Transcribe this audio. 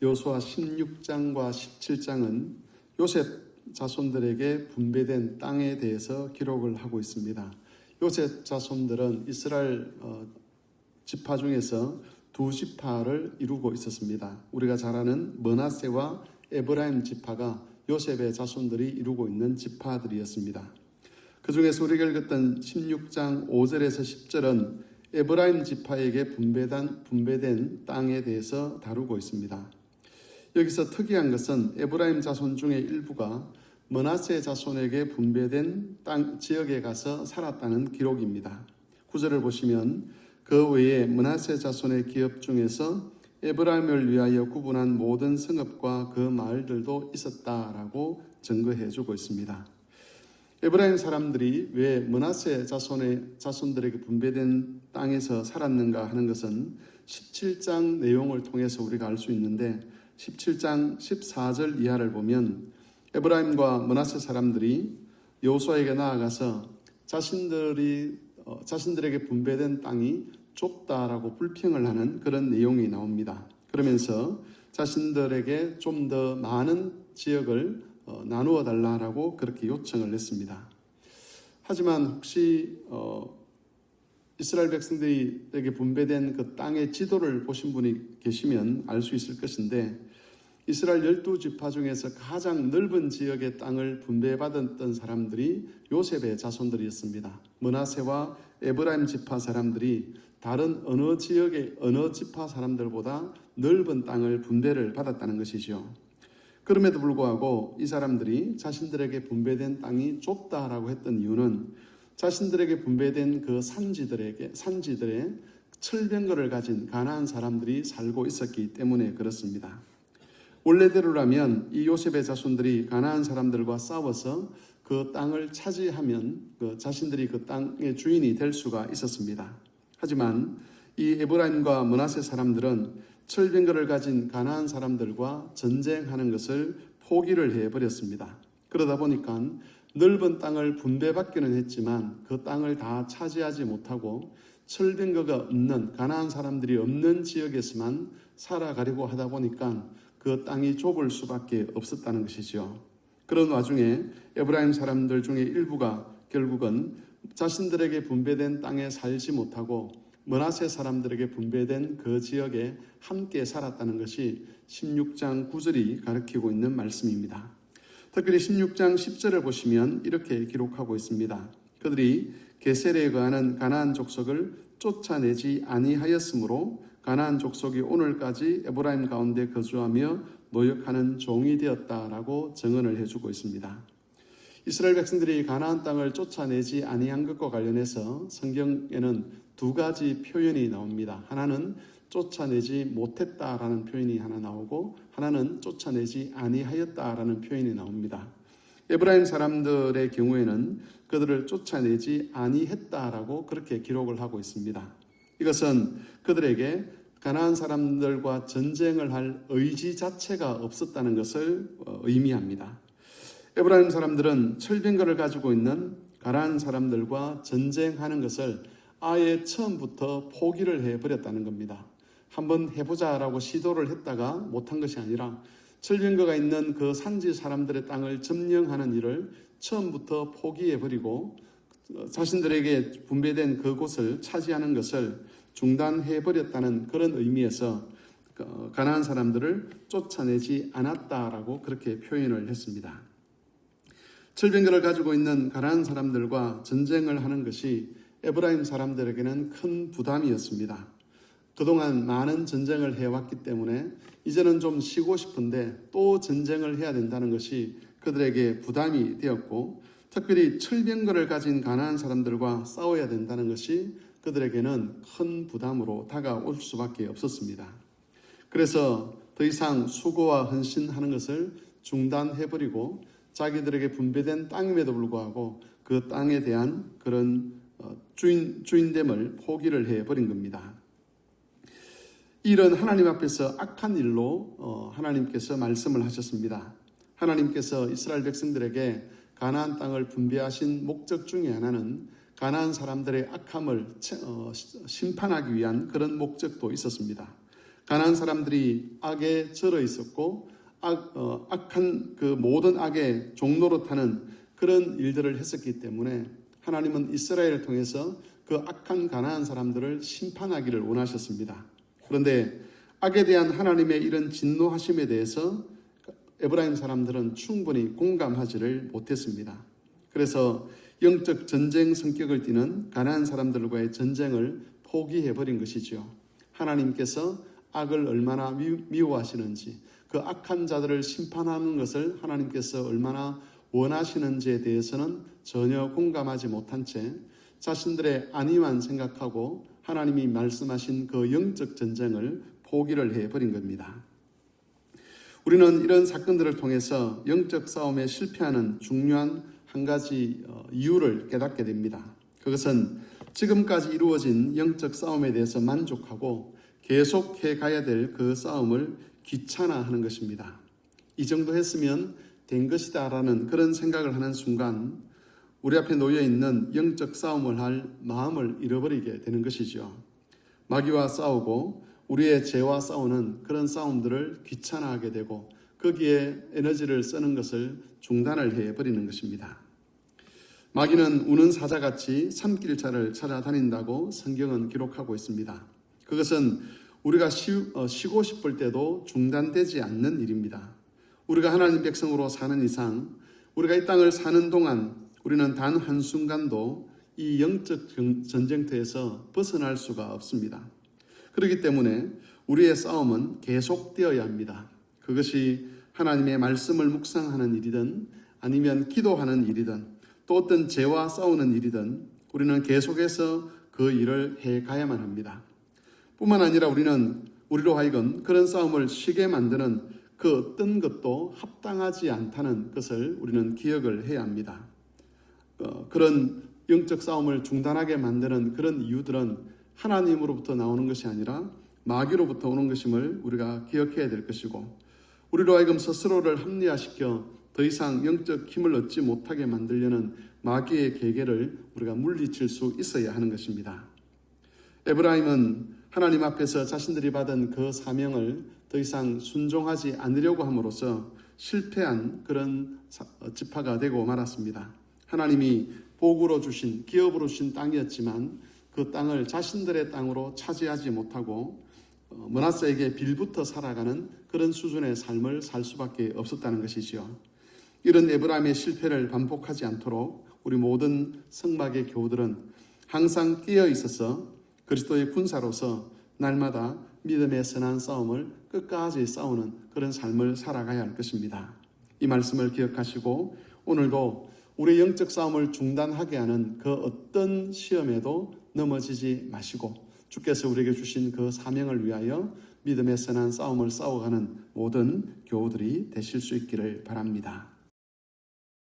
여호수아 16장과 17장은 요셉 자손들에게 분배된 땅에 대해서 기록을 하고 있습니다. 요셉 자손들은 이스라엘 어, 지파 중에서 두 지파를 이루고 있었습니다. 우리가 잘 아는 머나세와 에브라임 지파가 요셉의 자손들이 이루고 있는 지파들이었습니다. 그 중에서 우리가 읽었던 16장 5절에서 10절은 에브라임 지파에게 분배된, 분배된 땅에 대해서 다루고 있습니다. 여기서 특이한 것은 에브라임 자손 중에 일부가 머나세 자손에게 분배된 땅 지역에 가서 살았다는 기록입니다. 구절을 보시면 그 외에 머나세 자손의 기업 중에서 에브라임을 위하여 구분한 모든 성읍과 그 마을들도 있었다라고 증거해 주고 있습니다. 에브라임 사람들이 왜 머나세 자손의 자손들에게 분배된 땅에서 살았는가 하는 것은 17장 내용을 통해서 우리가 알 수 있는데 17장 14절 이하를 보면 에브라임과 머나세 사람들이 여호수아에게 나아가서 자신들이 어, 자신들에게 분배된 땅이 좁다라고 불평을 하는 그런 내용이 나옵니다. 그러면서 자신들에게 좀 더 많은 지역을 어, 나누어 달라라고 그렇게 요청을 했습니다. 하지만 혹시 어, 이스라엘 백성들에게 분배된 그 땅의 지도를 보신 분이 계시면 알 수 있을 것인데 이스라엘 열두 지파 중에서 가장 넓은 지역의 땅을 분배받았던 사람들이 요셉의 자손들이었습니다. 머나세와 에브라임 지파 사람들이 다른 어느 지역의 어느 지파 사람들보다 넓은 땅을 분배를 받았다는 것이죠. 그럼에도 불구하고 이 사람들이 자신들에게 분배된 땅이 좁다라고 했던 이유는 자신들에게 분배된 그 산지들에게 산지들의 철병거를 가진 가나안 사람들이 살고 있었기 때문에 그렇습니다. 원래대로라면 이 요셉의 자손들이 가나안 사람들과 싸워서 그 땅을 차지하면 그 자신들이 그 땅의 주인이 될 수가 있었습니다. 하지만 이 에브라임과 머나세 사람들은 철병거를 가진 가나안 사람들과 전쟁하는 것을 포기를 해 버렸습니다. 그러다 보니까 넓은 땅을 분배받기는 했지만 그 땅을 다 차지하지 못하고 철병거가 없는 가나안 사람들이 없는 지역에서만 살아가려고 하다 보니까 그 땅이 좁을 수밖에 없었다는 것이죠. 그런 와중에 에브라임 사람들 중에 일부가 결국은 자신들에게 분배된 땅에 살지 못하고 머나세 사람들에게 분배된 그 지역에 함께 살았다는 것이 16장 9절이 가리키고 있는 말씀입니다. 특별히 16장 10절을 보시면 이렇게 기록하고 있습니다. 그들이 게셀에 거하는 가나안 족속을 쫓아내지 아니하였으므로 가나안 족속이 오늘까지 에브라임 가운데 거주하며 노역하는 종이 되었다라고 증언을 해주고 있습니다. 이스라엘 백성들이 가나안 땅을 쫓아내지 아니한 것과 관련해서 성경에는 두 가지 표현이 나옵니다. 하나는 쫓아내지 못했다라는 표현이 하나 나오고 하나는 쫓아내지 아니하였다라는 표현이 나옵니다. 에브라임 사람들의 경우에는 그들을 쫓아내지 아니했다라고 그렇게 기록을 하고 있습니다. 이것은 그들에게 가나안 사람들과 전쟁을 할 의지 자체가 없었다는 것을 어, 의미합니다. 에브라임 사람들은 철병거를 가지고 있는 가나안 사람들과 전쟁하는 것을 아예 처음부터 포기를 해버렸다는 겁니다. 한번 해보자라고 시도를 했다가 못한 것이 아니라 철병거가 있는 그 산지 사람들의 땅을 점령하는 일을 처음부터 포기해버리고 자신들에게 분배된 그곳을 차지하는 것을 중단해버렸다는 그런 의미에서 그 가나안 사람들을 쫓아내지 않았다라고 그렇게 표현을 했습니다. 철병거를 가지고 있는 가나안 사람들과 전쟁을 하는 것이 에브라임 사람들에게는 큰 부담이었습니다. 그동안 많은 전쟁을 해왔기 때문에 이제는 좀 쉬고 싶은데 또 전쟁을 해야 된다는 것이 그들에게 부담이 되었고 특별히 철병거를 가진 가나안 사람들과 싸워야 된다는 것이 그들에게는 큰 부담으로 다가올 수밖에 없었습니다. 그래서 더 이상 수고와 헌신하는 것을 중단해버리고 자기들에게 분배된 땅임에도 불구하고 그 땅에 대한 그런 어, 주인, 주인됨을 포기를 해버린 겁니다. 이런 하나님 앞에서 악한 일로 어, 하나님께서 말씀을 하셨습니다. 하나님께서 이스라엘 백성들에게 가나안 땅을 분배하신 목적 중에 하나는 가나안 사람들의 악함을 어, 심판하기 위한 그런 목적도 있었습니다. 가난한 사람들이 악에 절어 있었고 악, 어, 악한 그 모든 악의 종로로 타는 그런 일들을 했었기 때문에 하나님은 이스라엘을 통해서 그 악한 가난한 사람들을 심판하기를 원하셨습니다. 그런데 악에 대한 하나님의 이런 진노하심에 대해서 에브라임 사람들은 충분히 공감하지를 못했습니다. 그래서 영적 전쟁 성격을 띠는 가난한 사람들과의 전쟁을 포기해 버린 것이죠. 하나님께서 악을 얼마나 미- 미워하시는지 그 악한 자들을 심판하는 것을 하나님께서 얼마나 원하시는지에 대해서는 전혀 공감하지 못한 채 자신들의 안위만 생각하고 하나님이 말씀하신 그 영적 전쟁을 포기를 해 버린 겁니다. 우리는 이런 사건들을 통해서 영적 싸움에 실패하는 중요한 한 가지 어, 이유를 깨닫게 됩니다. 그것은 지금까지 이루어진 영적 싸움에 대해서 만족하고 계속해 가야 될 그 싸움을 귀찮아하는 것입니다. 이 정도 했으면 된 것이다 라는 그런 생각을 하는 순간 우리 앞에 놓여 있는 영적 싸움을 할 마음을 잃어버리게 되는 것이죠. 마귀와 싸우고 우리의 죄와 싸우는 그런 싸움들을 귀찮아하게 되고 거기에 에너지를 쓰는 것을 중단을 해 버리는 것입니다. 마귀는 우는 사자같이 산길차를 찾아다닌다고 성경은 기록하고 있습니다. 그것은 우리가 쉬, 어, 쉬고 싶을 때도 중단되지 않는 일입니다. 우리가 하나님 백성으로 사는 이상, 우리가 이 땅을 사는 동안 우리는 단 한순간도 이 영적 전- 전쟁터에서 벗어날 수가 없습니다. 그렇기 때문에 우리의 싸움은 계속되어야 합니다. 그것이 하나님의 말씀을 묵상하는 일이든 아니면 기도하는 일이든 또 어떤 죄와 싸우는 일이든 우리는 계속해서 그 일을 해 가야만 합니다. 뿐만 아니라 우리는 우리로 하여금 그런 싸움을 쉬게 만드는 그 어떤 것도 합당하지 않다는 것을 우리는 기억을 해야 합니다. 어, 그런 영적 싸움을 중단하게 만드는 그런 이유들은 하나님으로부터 나오는 것이 아니라 마귀로부터 오는 것임을 우리가 기억해야 될 것이고 우리로 하여금 스스로를 합리화시켜 더 이상 영적 힘을 얻지 못하게 만들려는 마귀의 계계를 우리가 물리칠 수 있어야 하는 것입니다. 에브라임은 하나님 앞에서 자신들이 받은 그 사명을 더 이상 순종하지 않으려고 함으로써 실패한 그런 사- 어, 지파가 되고 말았습니다. 하나님이 복으로 주신 기업으로 주신 땅이었지만 그 땅을 자신들의 땅으로 차지하지 못하고 어, 머나스에게 빌부터 살아가는 그런 수준의 삶을 살 수밖에 없었다는 것이지요. 이런 에브라임의 실패를 반복하지 않도록 우리 모든 성막의 교우들은 항상 깨어 있어서 그리스도의 군사로서 날마다 믿음의 선한 싸움을 끝까지 싸우는 그런 삶을 살아가야 할 것입니다. 이 말씀을 기억하시고 오늘도 우리의 영적 싸움을 중단하게 하는 그 어떤 시험에도 넘어지지 마시고 주께서 우리에게 주신 그 사명을 위하여 믿음의 선한 싸움을 싸워가는 모든 교우들이 되실 수 있기를 바랍니다.